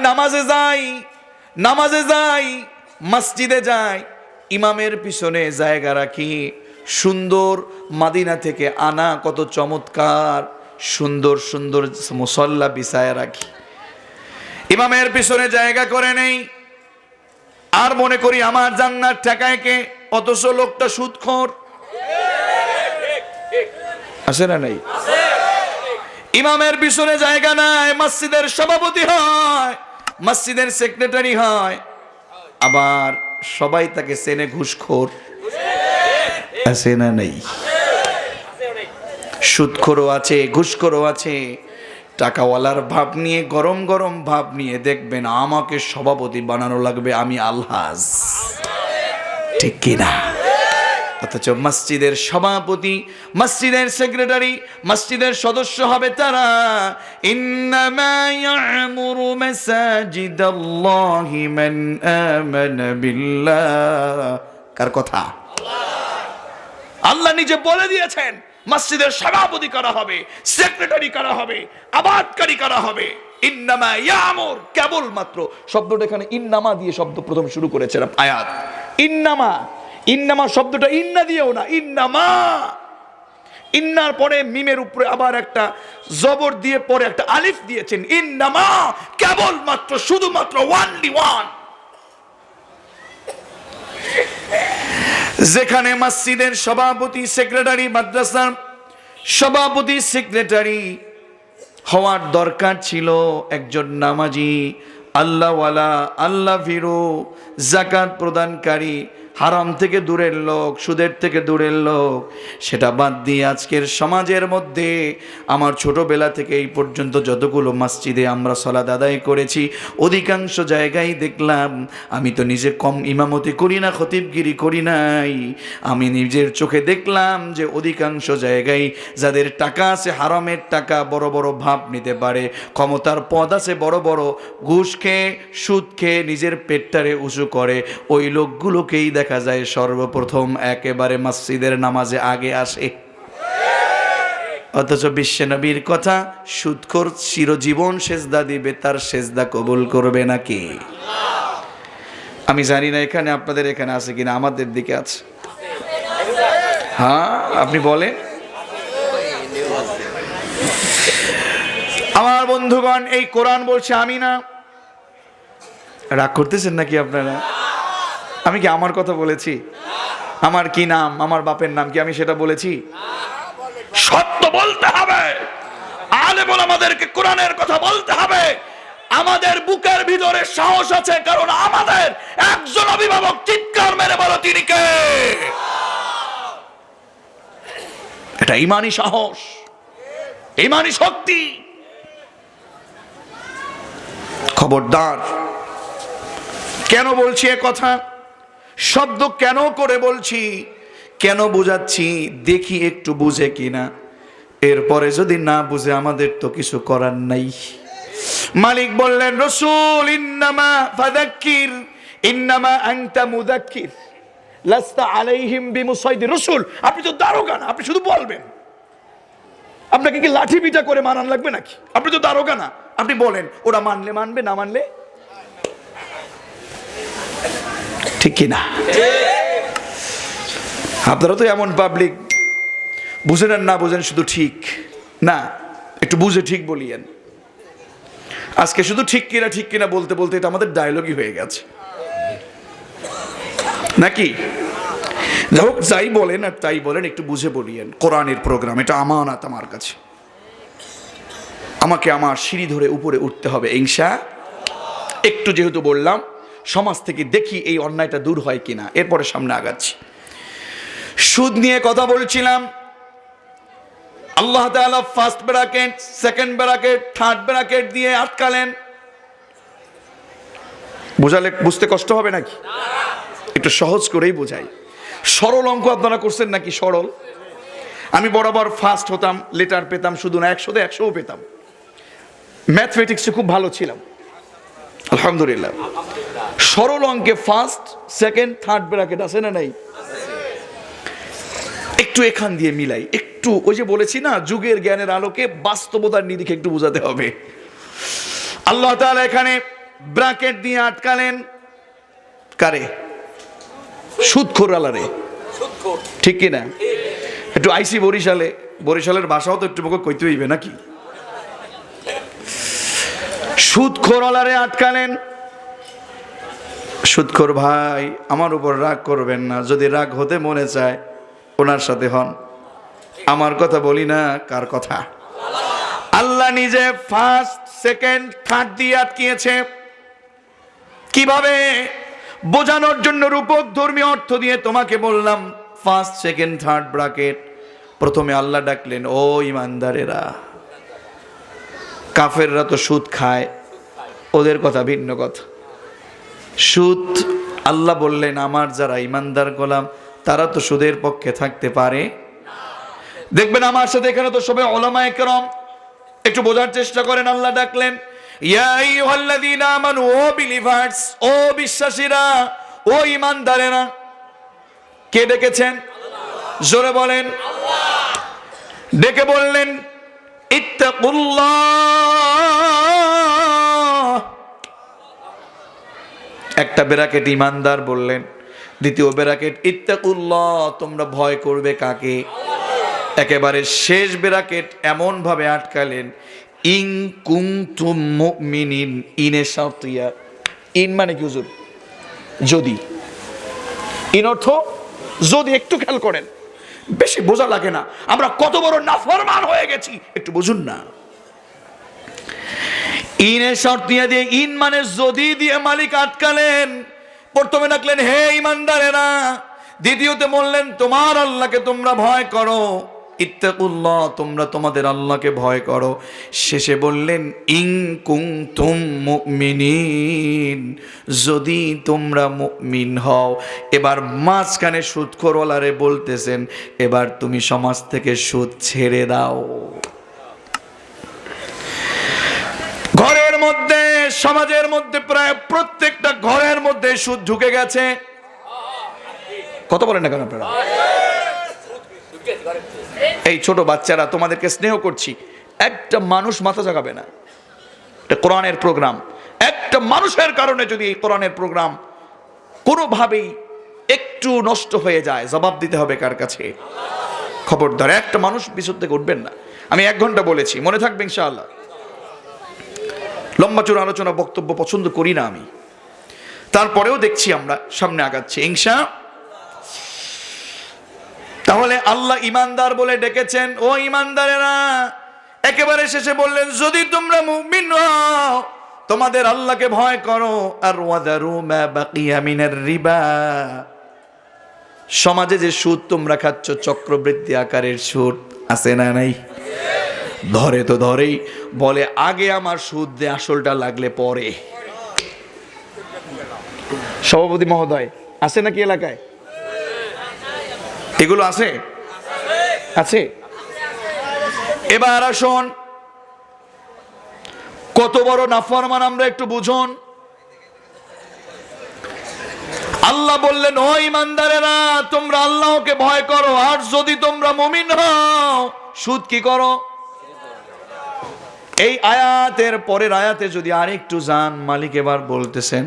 নামাজে যাই নামাজে যাই, মসজিদে যাই, ইমামের পিছনে জায়গা রাখি। সুন্দর মাদিনা থেকে আনা কত চমৎকার, সুন্দর সুন্দর মুসল্লা বিছায় রাখি। ইমামের পিছনে জায়গা করে নেই। আর মনে করি আমার জান্নার ঠেকায় কে? অথচ লোকটা সুদখোর। আছে না নাই? ইমামের পিছনে জায়গা নাই, মসজিদের সভাপতি হয়। মসজিদের সেক্রেটারি হয়। আবার সবাই তাকে চেনে ঘুষখোর। আছে না নেই। সুদখোরও আছে, ঘুষখোরও আছে। টাকাওয়ালার ভাব নিয়ে, গরম গরম ভাব নিয়ে দেখবেন আমাকে সভাপতি বানানো লাগবে আমি আলহাজ। ঠিক কিনা? অথচ মসজিদের সভাপতি, মসজিদের সেক্রেটারি, মসজিদের সদস্য হবে তারা। কার কথা? আল্লাহ নিজে বলে দিয়েছেন, মসজিদের সভাপতি করা হবে, সেক্রেটারি করা হবে, আবাদকারী করা হবে। ইন্নামা ইয়ামুর, কেবলমাত্র শব্দটা এখানে ইন্নামা দিয়ে শব্দ প্রথম শুরু করেছিলাম আয়াত। ইন্নামা ইন্নামা শব্দটা ইন্না দিয়েও না, ইন্নামা। ইন্নার পরে মিমের উপরে আবার একটা জবর দিয়ে পরে একটা আলিফ দিয়েছেন, ইন্নামা, কেবলমাত্র, শুধুমাত্র ওয়ানলি ওয়ান যেখানে মসজিদের সভাপতি, সেক্রেটারি, মাদ্রাসার সভাপতি, সেক্রেটারি হওয়ার দরকার ছিল একজন নামাজি, আল্লাহওয়ালা, আল্লাহ ফিরু জাকাত প্রদানকারী হারাম থেকে দূরের লোক, সুদের থেকে দূরের লোক, সেটা বাদ দিয়ে আজকের সমাজের মধ্যে আমার ছোটবেলা থেকে এই পর্যন্ত যতগুলো মসজিদে আমরা সলাদ আদায় করেছি, অধিকাংশ জায়গায় দেখলাম, আমি তো নিজে কম ইমামতি করি না, খতিবগিরি করি নাই। আমি নিজের চোখে দেখলাম যে অধিকাংশ জায়গায় যাদের টাকা আছে, হারামের টাকা, বড় বড় ভাব নিতে পারে, ক্ষমতার পদ আছে, বড় বড়, ঘুষ খেয়ে, সুদ খেয়ে নিজের পেটটারে উঁচু করে, ওই লোকগুলোকেই দেখা যায় সর্বপ্রথম একেবারে মসজিদের নামাজে আগে আসে। অথচ বিশ্বনবীর কথা সুদখোর চিরজীবন সেজদা দিবে, তার সেজদা কবুল করবে নাকি আমি জানি না এখানে আপনাদের এখানে আছে কিনা, আমাদের দিকে আছে। হ্যাঁ আপনি বলেন। আমার বন্ধুগণ, এই কোরআন বলছে আমি না রাগ করতেছেন নাকি আপনারা? আমি কি আমার কথা বলেছি? আমার কি নাম? আমার বাপের নাম কি আমি সেটা বলেছি? সত্য বলতে হবে। আলে বল আমাদেরকে কোরআনের কথা বলতে হবে। আমাদের বুকের ভিতরে সাহস আছে, কারণ আমাদের একজন অভিভাবক চিৎকার মেরে বলো, তিনি কে? এটা ইমানি সাহস, ইমানি শক্তি। খবরদার, কেন বলছি এ কথা? শব্দ কেন করে বলছি? কেন বোঝাচ্ছি? দেখি একটু বুঝে কিনা। এরপরে যদি না বুঝে, আমাদের তো কিছু করার নাই। মালিক বললেন, রসুল, ইন্নামা ইন্নামা লাস্তা আপনি তো আপনি শুধু বলবেন। আপনাকে কি লাঠি পিটা করে মানান লাগবে নাকি? আপনি তো দারোগা না আপনি বলেন, ওরা মানলে মানবে, না মানলে ঠিক কিনা? আপনারা তো এমন পাবলিক বুঝেন আর না বুঝেন শুধু ঠিক। না, একটু বুঝে ঠিক বলিয়েন। আজকে শুধু ঠিক কিনা ঠিক কিনা বলতে বলতে এটা আমাদের ডায়লগই হয়ে গেছে। নাকি? যাই হোক, যাই বলেন আর তাই বলেন, একটু বুঝে বলিয়েন। কোরআনের প্রোগ্রাম এটা আমানত আমার কাছে। আমাকে আমার সিঁড়ি ধরে উপরে উঠতে হবে ইংসা একটু যেহেতু বললাম সমাজ থেকে দেখি এই অন্যায়টা দূর হয় কিনা। এরপরে সামনে আগাচ্ছি। সুদ নিয়ে কথা বলছিলাম। Allah first bracket second bracket third bracket দিয়ে আটকালেন। বোঝালে বুঝতে কষ্ট হবে নাকি? একটু সহজ করেই বোঝাই। সরল অঙ্ক আপনারা করছেন নাকি সরল? আমি বরাবর ফার্স্ট হতাম লেটার পেতাম, শুধু না একশোতে একশোও পেতাম। ম্যাথমেটিক্সে খুব ভালো ছিলাম। আলহামদুলিল্লাহ। সরল অঙ্কে ফার্স্ট সেকেন্ড থার্ড ব্র্যাকেট আছে না নাই? একটু এখান দিয়ে মিলাই একটু ওই যে বলেছি না যুগের জ্ঞানের আলোকে বাস্তবতার নিরিখে একটু বোঝাতে হবে। আল্লাহ তাআলা এখানে ব্র্যাকেট দিয়ে আটকালেন কারে? সুদখোর। আলারে ঠিক কিনা? একটু আইসি বরিশালে বরিশালের ভাষাও তো একটু মুখে কইতে হইবে নাকি? সুদখোর আলারে আটকালেন। সুদখোর ভাই, আমার উপর রাগ করবেন না, যদি রাগ হতে মনে চায়, ওনার সাথে হন। আমার কথা বলি না, কার কথা? আল্লাহ নিজে ফার্স্ট সেকেন্ড থার্ড দিয়ে আটকিয়েছে। কীভাবে? বোঝানোর জন্য রূপক ধর্মীয় অর্থ দিয়ে তোমাকে বললাম ফার্স্ট সেকেন্ড থার্ড ব্রাকেট প্রথমে আল্লাহ ডাকলেন, ও ইমানদারেরা, কাফেররা তো সুদ খায়, ওদের কথা ভিন্ন কথা। সুদ, আল্লাহ বললেন, আমার যারা ইমানদার গোলাম, তারা তো সুদের পক্ষে থাকতে পারে। দেখবেন আমার সাথে এখানে তো সবাই ওলামা একরম একটু বোঝার চেষ্টা করেন, আল্লাহ ডাকলেন ও ও ও কে ডেকেছেন? জোরে বলেন, ডেকে বললেন, ইত্তাকুল্লাহ একটা বেরাকেট ইমানদার বললেন, দ্বিতীয় বেরাকেট ইত্তাকুল্লাহ, তোমরা ভয় করবে কাকে? একেবারে শেষ বেরাকেট এমন ভাবে আটকালেন ইং কুংতুম মুমিনিন ইনে শাতিয়া ইন মানে কি হুজুর? যদি। ইন অর্থ, যদি একটু খেয়াল করেন, বেশি বোঝা লাগে না, আমরা কত বড় নাফরমান হয়ে গেছি, একটু বুঝুন না। ইনের শর্তিয়া দিয়ে ইন মানে যদি দিয়ে মালিক আটকালেন, প্রথমে ডাকলেন, হে ইমানদারেরা, দ্বিতীয়তে বললেন, তোমার আল্লাহকে তোমরা ভয় করো। ইত্তাকুল্লাহ, তোমরা তোমাদের আল্লাহকে ভয় করো। শেষে বললেন ইং কুং তুম মুমিনিন, যদি তোমরা মুমিন হও। এবার মাঝখানে সুদখোরওয়ালারে বলতেছেন, এবার তুমি সমাজ থেকে সুদ ছেড়ে দাও ঘরের মধ্যে সমাজের মধ্যে প্রায় প্রত্যেকটা ঘরের মধ্যে সুদ ঢুকে গেছে। কত বলেন না কেন আপনারা? এই ছোট বাচ্চারা, তোমাদেরকে স্নেহ করছি। একটা মানুষ মাথা জাগাবে না। এটা কোরআনের প্রোগ্রাম। একটা মানুষের কারণে যদি এই কোরআনের প্রোগ্রাম কোনোভাবেই একটু নষ্ট হয়ে যায়, জবাব দিতে হবে কার কাছে? খবরদার, একটা মানুষ পিছন উঠবেন না। আমি এক ঘণ্টা বলেছি, মনে থাকবে ইনশাআল্লাহ। লম্বা চূড়া আলোচনা বক্তব্য পছন্দ করি না আমি। তারপরেও দেখছি আমরা, সামনে আগাচ্ছি। ইংসা তাহলে আল্লাহ ইমানদার বলে ডেকেছেন, ও ইমানদারেরা, একেবারে শেষে বললেন, যদি তোমরা মুমিন হও, তোমাদের আল্লাহকে ভয় করো। আর ওয়াদারু মা বাকিয়া মিনার রিবা। সমাজে যে সুদ তোমরা খাচ্ছ, চক্রবৃদ্ধি আকারের সুদ, আছে না নাই? ধরে তো ধরেই বলে, আগে আমার সুদ দে আসলটা লাগলে পরে। সভাপতি মহোদয়, আছে নাকি এলাকায়? এগুলো আছে? আছে। এবার আসুন। কত বড় নাফরমান আমরা একটু বুঝুন। আল্লাহ বললেন, ও ইমানদারেরা, তোমরা আল্লাহকে ভয় করো, আর যদি তোমরা মুমিন হও, সুদ কি করো? এই আয়াতের পরের আয়াতে যদি আরেকটু যান, মালিক এবার বলতেছেন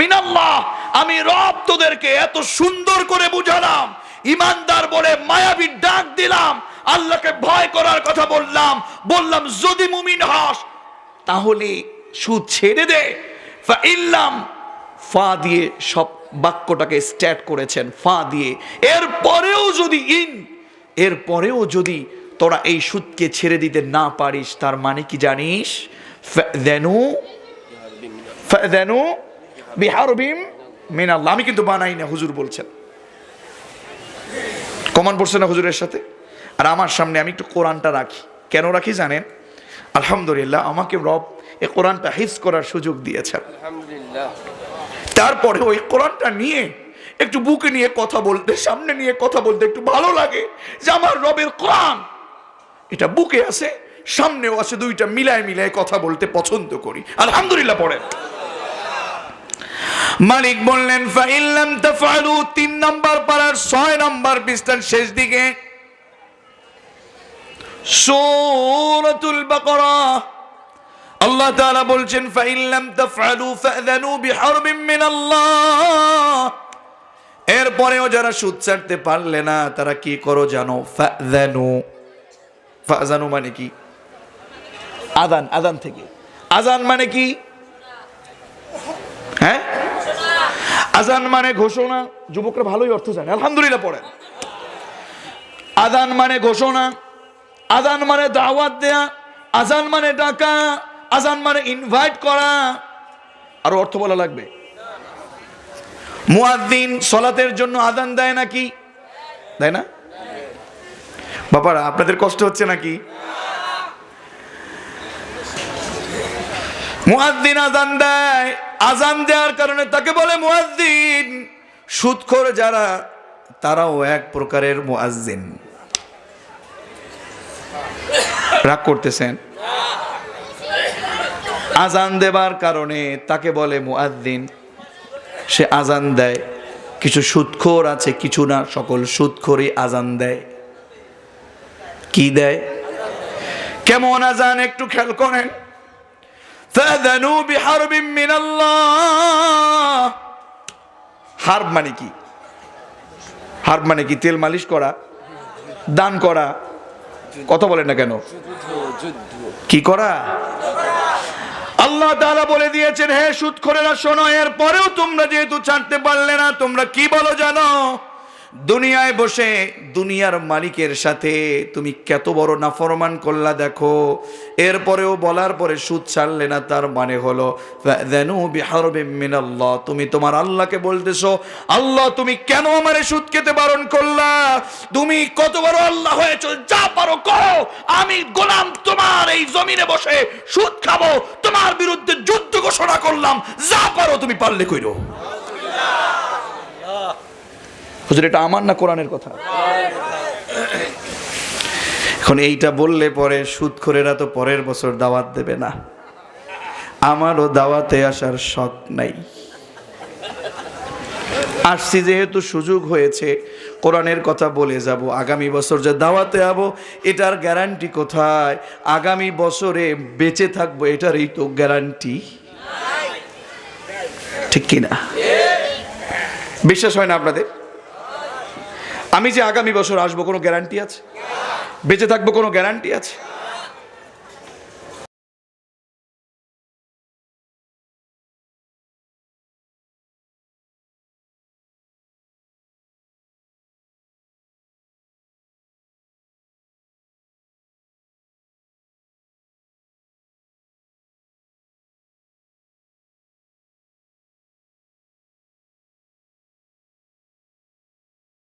মিনাল্লাহ. আমি রব তোদেরকে এত সুন্দর করে বুঝালাম, ইমানদার বলে মায়াবী ডাক দিলাম, আল্লাহকে ভয় করার কথা বললাম বললাম, যদি মুমিন হস তাহলে সুদ ছেড়ে দে। ফা ইল্লাম, ফা দিয়ে সব বাক্যটাকে স্ট্যাট করেছেন, ফা দিয়ে। এর পরেও যদি ইন, এর পরেও যদি তোরা এই সুদকে ছেড়ে দিতে না পারিস, তার মানে কি জানিস? দেনু দেনু বিহারবিম মিন আল্লাহ আমি কিন্তু বানাই না, হুজুর বলছেন। কমান পড়ছে না হুজুরের সাথে? আর আমার সামনে আমি একটু কোরআনটা রাখি। কেন রাখি জানেন? আলহামদুলিল্লাহ, আমাকে রব এই কোরআনটা হিফজ করার সুযোগ দিয়েছেন। তারপরে ওই কোরআনটা নিয়ে একটু বুকে নিয়ে কথা বলতে, সামনে নিয়ে কথা বলতে একটু ভালো লাগে যে আমার রবের কোরআন। এটা বুকে আছে সামনেও আছে দুইটা মিলায় মিলায় কথা বলতে পছন্দ করি। আলহামদুলিল্লাহ পড়েন। মালিক বললেন ফাইল্লাম তাফআলু, তিন নম্বর পারার ছয় নম্বর পৃষ্ঠার শেষ দিকে সূরাতুল বাকারা। আল্লাহ তাআলা বলছেন ফাইল্লাম তাফআলু ফাযানু বিহারবিন মিনাল্লাহ। এরপরেও যারা সুদ ছাড়তে পারলে না, তারা কি করো জানো? ফাযানু। ফাযানু মানে কি? আদান আদান থেকে। আজান মানে কি? হ্যাঁ? আজান মানে ঘোষণা। যুবকরা ভালোই অর্থ জানে। আলহামদুলিল্লাহ পড়েন। আজান মানে ঘোষণা। আজান মানে দাওয়াত দেয়া, আজান মানে ডাকা, আজান মানে ইনভাইট করা। আর অর্থ বলা লাগবে? মুয়াদ্দিন সলাতের জন্য আজান দেয় নাকি? দেয় না? বাবারা, আপনাদের কষ্ট হচ্ছে নাকি? মুয়াদ্দিন আজান দেয়, আজান দেওয়ার কারণে তাকে বলে মুয়াদ্দিন সুদখোর যারা, তারাও এক প্রকারের মুয়াজ্জিন। রাগ করতেছেন। আজান দেবার কারণে তাকে বলে মুআদ্দিন। সে আজান দেয়। কিছু সুদখোর আছে, কিছু না, সকল সুদখোরই আজান দেয়। কি দেয়? কেমন আজান একটু খেয়াল করেন। হার্ব মানে কি? হার্ব মানে কি? তেল মালিশ করা, দান করা। কথা বলেন না কেন? কি করা? আল্লাহ তাআলা বলে দিয়েছেন, হে সুদ করে না শোনো এর পরেও তোমরা যেহেতু ছাড়তে পারলে না, তোমরা কি বলো জানো? দুনিয়ায় বসে দুনিয়ার মালিকের সাথে তুমি কত বড় নাফরমান করলা দেখো। এরপরেও বলার পরে সুদ ছাড়লে না, তার মানে হলো মিনাল্লাহ। তুমি তোমার আল্লাহকে বলতেছো, আল্লাহ, তুমি কেন আমারে সুদ খেতে বারণ করলা? তুমি কত বড় আল্লাহ হয়েছো, যা পারো করো। আমি গোলাম তোমার এই জমিনে বসে সুদ খাব, তোমার বিরুদ্ধে যুদ্ধ ঘোষণা করলাম, যা পারো তুমি পারলে কইরো। এটা আমার না কোরআনের কথা? এখন এইটা বললে পরে সুদখোরেরা তো পরের বছর দাওয়াত দেবে না। আমারও দাওয়াতে আসার শখ নাই। আসছি যেহেতু সুযোগ হয়েছে, কোরআনের কথা বলে যাব, আগামী বছর যে দাওয়াতে যাব এটার গ্যারান্টি কোথায়? আগামী বছরে বেঁচে থাকব, এটারই তো গ্যারান্টি ঠিক কিনা বিশ্বাস হয় না আপনাদের? আমি যে আগামী বছর আসব, কোনো গ্যারান্টি আছে? বেঁচে থাকব, কোনো গ্যারান্টি আছে?